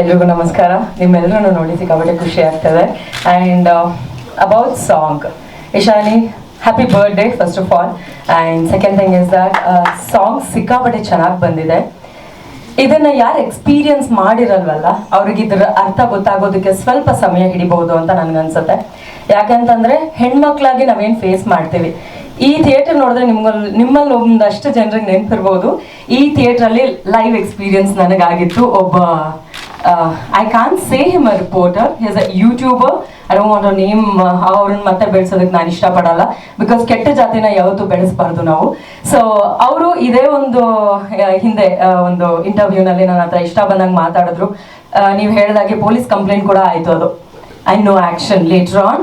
ಎಲ್ರಿಗೂ ನಮಸ್ಕಾರ. ನಿಮ್ಮೆಲ್ಲರನ್ನು ನೋಡಿ ಸಿಕ್ಕಾಪಟ್ಟೆ ಖುಷಿ ಆಗ್ತದೆ. And about song Ishani happy birthday first of all and second thing is that song ಸಿಕ್ಕಾಪಟ್ಟೆ ಚೆನ್ನಾಗಿ ಬಂದಿದೆ. ಇದನ್ನು ಯಾರು ಎಕ್ಸ್ಪೀರಿಯನ್ಸ್ ಮಾಡಿರಲ್ವಲ್ಲ, ಅವ್ರಿಗೆ ಇದರ ಅರ್ಥ ಗೊತ್ತಾಗೋದಕ್ಕೆ ಸ್ವಲ್ಪ ಸಮಯ ಹಿಡಿಬಹುದು ಅಂತ ನನಗನ್ಸುತ್ತೆ. ಯಾಕಂತಂದ್ರೆ, ಹೆಣ್ಮಕ್ಳಾಗಿ ನಾವೇನು ಫೇಸ್ ಮಾಡ್ತೀವಿ. ಈ ಥಿಯೇಟರ್ ನೋಡಿದ್ರೆ ನಿಮ್ಗಲ್ಲಿ ನಿಮ್ಮಲ್ಲಿ ಒಂದಷ್ಟು ಜನರಿಗೆ ನೆನಪಿರ್ಬೋದು. ಈ ಥಿಯೇಟ್ರಲ್ಲಿ ಲೈವ್ ಎಕ್ಸ್ಪೀರಿಯನ್ಸ್ ನನಗಾಗಿತ್ತು. ಒಬ್ಬ I can say him a reporter his a YouTuber I don't want name ಅವ್ರನ್ನ ಮತ್ತೆ ಬೆಳೆಸೋದಕ್ಕೆ ನಾನು ಇಷ್ಟಪಡಲ್ಲ. ಬಿಕಾಸ್ ಕೆಟ್ಟ ಜಾತಿನ ಯಾವತ್ತೂ ಬೆಳೆಸಬಾರ್ದು ನಾವು. ಸೊ ಅವರು ಇದೇ ಒಂದು ಹಿಂದೆ ಆ, ಒಂದು ಇಂಟರ್ವ್ಯೂನಲ್ಲಿ ನನ್ನ ಹತ್ರ ಇಷ್ಟ ಬಂದಂಗೆ ಮಾತಾಡಿದ್ರು. ನೀವು ಹೇಳಿದಾಗೆ ಪೊಲೀಸ್ ಕಂಪ್ಲೇಂಟ್ ಕೂಡ ಆಯ್ತು ಅದು. I know action later on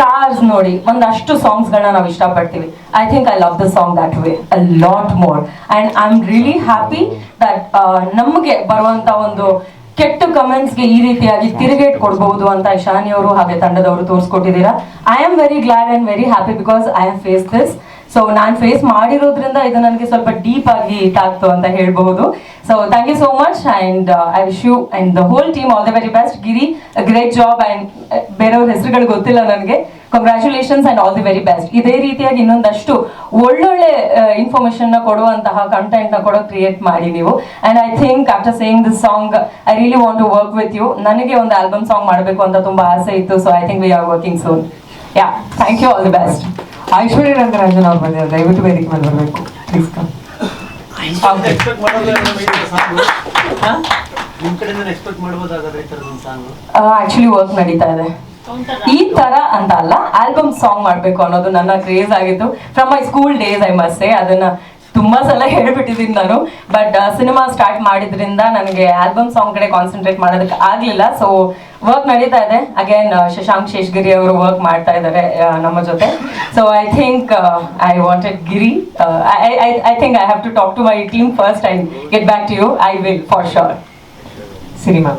cars ನೋಡಿ, ಒಂದಷ್ಟು ಸಾಂಗ್ಸ್ಗಳನ್ನ ನಾವು ಇಷ್ಟಪಡ್ತೀವಿ. I think I love the song that way a lot more and I am really happy that ನಮಗೆ ಬರುವಂತ ಒಂದು ಕೆಟ್ಟ ಕಮೆಂಟ್ಸ್ಗೆ ಈ ರೀತಿಯಾಗಿ ತಿರುಗೇಟ್ ಕೊಡಬಹುದು ಅಂತ ಇಶಾನಿ ಅವರು ಹಾಗೆ ತಂಡದವರು ತೋರಿಸ್ಕೊಟ್ಟಿದ್ದೀರಾ. I am very glad and very happy because I have face this so ನಾನು ಫೇಸ್ ಮಾಡಿರೋದ್ರಿಂದ ಇದು ನನಗೆ ಸ್ವಲ್ಪ ಡೀಪ್ ಆಗಿ ಇಟ್ಟಾಗ್ತು ಅಂತ ಹೇಳ್ಬಹುದು. So thank you so much and I wish you and the whole team all the very best Giri great job and ಬೇರೆಯವ್ರ ಹೆಸರುಗಳು ಗೊತ್ತಿಲ್ಲ ನನಗೆ. Congratulations and all the very best ಇದೇ ರೀತಿಯಾಗಿ ಇನ್ನೊಂದಷ್ಟು ಒಳ್ಳೊಳ್ಳೆ ಇನ್ಫಾರ್ಮೇಶನ್ನ ಕೊಡುವಂತಹ ಕಂಟೆಂಟ್ನ ಕೂಡ ಕ್ರಿಯೇಟ್ ಮಾಡಿ ನೀವು. And I think after saying this song I really want to work with you ನನಗೆ ಒಂದು ಆಲ್ಬಮ್ ಸಾಂಗ್ ಮಾಡಬೇಕು ಅಂತ ತುಂಬಾ ಆಸೆ ಇತ್ತು. So I think we are working soon yeah thank you all the best Aishwarya Rangarajan ಅವ್ರು ಬಂದಿದ್ದಾರೆ. ದಯವಿಟ್ಟು ವೇದಿಕೆ ಮೇಲೆ ಬರಬೇಕು. ಪ್ಲೀಸ್ ಕಮ್ ಆಕ್ಚುಲಿ ವರ್ಕ್ ನಡೀತಾ ಇದೆ. ಈ ತರ ಅಂತ ಅಲ್ಲ ಆಲ್ಬಮ್ ಸಾಂಗ್ ಮಾಡ್ಬೇಕು ಅನ್ನೋದು ನನ್ನ ಕ್ರೇಜ್ ಆಗಿತ್ತು from my school days I must ಅದನ್ನ ತುಂಬಾ ಸಲ ಹೇಳ್ಬಿಟ್ಟಿದ್ದೀನಿ ನಾನು. ಬಟ್ ಸಿನಿಮಾ ಸ್ಟಾರ್ಟ್ ಮಾಡಿದ್ರಿಂದ ನನಗೆ ಆಲ್ಬಮ್ ಸಾಂಗ್ ಕಡೆ ಕಾನ್ಸಂಟ್ರೇಟ್ ಮಾಡೋದಕ್ಕೆ ಆಗ್ಲಿಲ್ಲ. ಸೊ ವರ್ಕ್ ನಡೀತಾ ಇದೆ. ಅಗೇನ್ ಶಶಾಂಕ್ ಶೇಷ್ಗಿರಿ ಅವರು ವರ್ಕ್ ಮಾಡ್ತಾ ಇದ್ದಾರೆ ನಮ್ಮ ಜೊತೆ. So I think I wanted Giri I think I have to talk to my team first I get back to you I will for sure cinema